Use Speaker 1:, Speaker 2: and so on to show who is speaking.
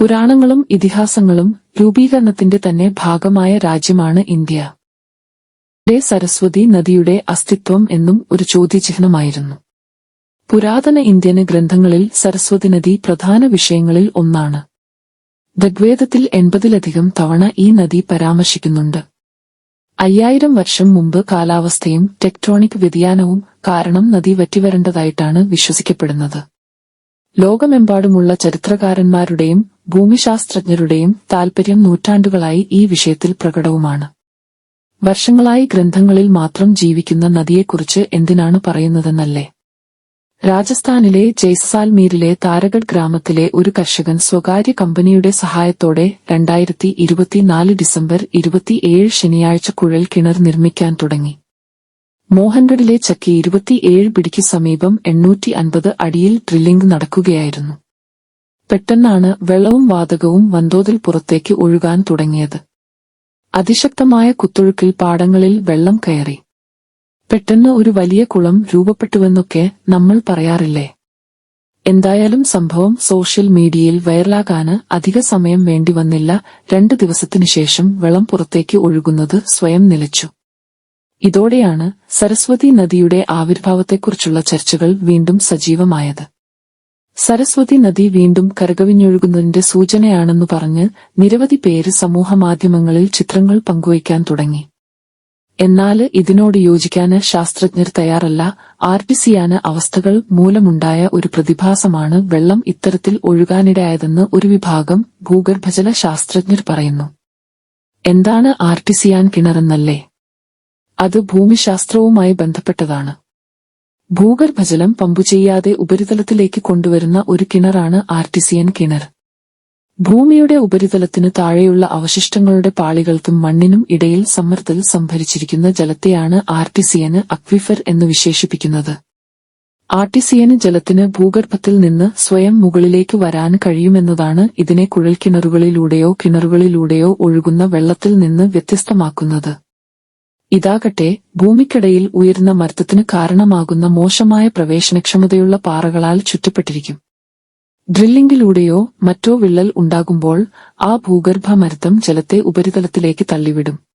Speaker 1: പുരാണങ്ങളും ഇതിഹാസങ്ങളും രൂപീകരണത്തിന്റെ തന്നെ ഭാഗമായ രാജ്യമാണ് ഇന്ത്യ. സരസ്വതി നദിയുടെ അസ്തിത്വം എന്നും ഒരു ചോദ്യചിഹ്നമായിരുന്നു. പുരാതന ഇന്ത്യന് ഗ്രന്ഥങ്ങളിൽ സരസ്വതി നദി പ്രധാന വിഷയങ്ങളിൽ ഒന്നാണ്. ഋഗ്വേദത്തിൽ എൺപതിലധികം തവണ ഈ നദി പരാമർശിക്കുന്നുണ്ട്. അയ്യായിരം വർഷം മുമ്പ് കാലാവസ്ഥയും ടെക്ട്രോണിക് വ്യതിയാനവും കാരണം നദി വറ്റിവരേണ്ടതായിട്ടാണ് വിശ്വസിക്കപ്പെടുന്നത്. ലോകമെമ്പാടുമുള്ള ചരിത്രകാരന്മാരുടെയും ഭൂമിശാസ്ത്രജ്ഞരുടെയും താൽപര്യം നൂറ്റാണ്ടുകളായി ഈ വിഷയത്തിൽ പ്രകടവുമാണ്. വർഷങ്ങളായി ഗ്രന്ഥങ്ങളിൽ മാത്രം ജീവിക്കുന്ന നദിയെക്കുറിച്ച് എന്തിനാണ് പറയുന്നതെന്നല്ലേ? രാജസ്ഥാനിലെ ജയ്സാൽമീരിലെ താരഗഡ് ഗ്രാമത്തിലെ ഒരു കർഷകൻ സ്വകാര്യ കമ്പനിയുടെ സഹായത്തോടെ രണ്ടായിരത്തി ഇരുപത്തിനാല് ഡിസംബർ ഇരുപത്തിയേഴ് ശനിയാഴ്ച കുഴൽ കിണർ നിർമ്മിക്കാൻ തുടങ്ങി. മോഹൻഗഡിലെ ചക്കി ഇരുപത്തിയേഴ് പിടിക്ക് സമീപം എണ്ണൂറ്റി അൻപത് അടിയിൽ ഡ്രില്ലിംഗ് നടക്കുകയായിരുന്നു. പെട്ടെന്നാണ് വെള്ളവും വാതകവും വൻതോതിൽ പുറത്തേക്ക് ഒഴുകാൻ തുടങ്ങിയത്. അതിശക്തമായ കുത്തൊഴുക്കിൽ പാടങ്ങളിൽ വെള്ളം കയറി. പെട്ടെന്ന് ഒരു വലിയ കുളം രൂപപ്പെട്ടുവെന്നൊക്കെ നമ്മൾ പറയാറില്ലേ? എന്തായാലും സംഭവം സോഷ്യൽ മീഡിയയിൽ വൈറലാകാന് അധിക സമയം വേണ്ടി വന്നില്ല. രണ്ടു ദിവസത്തിനു ശേഷം വെള്ളം പുറത്തേക്ക് ഒഴുകുന്നത് സ്വയം നിലച്ചു. ഇതോടെയാണ് സരസ്വതി നദിയുടെ ആവിർഭാവത്തെക്കുറിച്ചുള്ള ചർച്ചകൾ വീണ്ടും സജീവമായത്. സരസ്വതി നദി വീണ്ടും കരകവിഞ്ഞൊഴുകുന്നതിന്റെ സൂചനയാണെന്നു പറഞ്ഞ് നിരവധി പേര് സമൂഹമാധ്യമങ്ങളിൽ ചിത്രങ്ങൾ പങ്കുവയ്ക്കാൻ തുടങ്ങി. എന്നാൽ ഇതിനോട് യോജിക്കാന് ശാസ്ത്രജ്ഞർ തയ്യാറല്ല. ആർട്ടിസിയാന അവസ്ഥകൾ മൂലമുണ്ടായ ഒരു പ്രതിഭാസമാണ് വെള്ളം ഇത്തരത്തിൽ ഒഴുകാനിടയായതെന്ന് ഒരു വിഭാഗം ഭൂഗർഭജല ശാസ്ത്രജ്ഞർ പറയുന്നു. എന്താണ് ആർട്ടിസിയാൻ കിണറെന്നല്ലേ? അത് ഭൂമിശാസ്ത്രവുമായി ബന്ധപ്പെട്ടതാണ്. ഭൂഗർഭജലം പമ്പുചെയ്യാതെ ഉപരിതലത്തിലേക്ക് കൊണ്ടുവരുന്ന ഒരു കിണറാണ് ആർട്ടിസിയൻ കിണർ. ഭൂമിയുടെ ഉപരിതലത്തിന് താഴെയുള്ള അവശിഷ്ടങ്ങളുടെ പാളികൾക്കും മണ്ണിനും ഇടയിൽ സമ്മർദ്ദത്തിൽ സംഭരിച്ചിരിക്കുന്ന ജലത്തെയാണ് ആർട്ടിസിയന് അക്വിഫർ എന്ന് വിശേഷിപ്പിക്കുന്നത്. ആർട്ടിസിയന് ജലത്തിന് ഭൂഗർഭത്തിൽ നിന്ന് സ്വയം മുകളിലേക്ക് വരാൻ കഴിയുമെന്നതാണ് ഇതിനെ കുഴൽക്കിണറുകളിലൂടെയോ കിണറുകളിലൂടെയോ ഒഴുകുന്ന വെള്ളത്തിൽ നിന്ന് വ്യത്യസ്തമാക്കുന്നത്. ഇതാകട്ടെ ഭൂമിക്കിടയിൽ ഉയരുന്ന മർദ്ദത്തിന് കാരണമാകുന്ന മോശമായ പ്രവേശനക്ഷമതയുള്ള പാറകളാൽ ചുറ്റപ്പെട്ടിരിക്കും. ഡ്രില്ലിംഗിലൂടെയോ മറ്റോ വിള്ളൽ ഉണ്ടാകുമ്പോൾ ആ ഭൂഗർഭ മർദ്ദം ജലത്തെ ഉപരിതലത്തിലേക്ക് തള്ളിവിടും.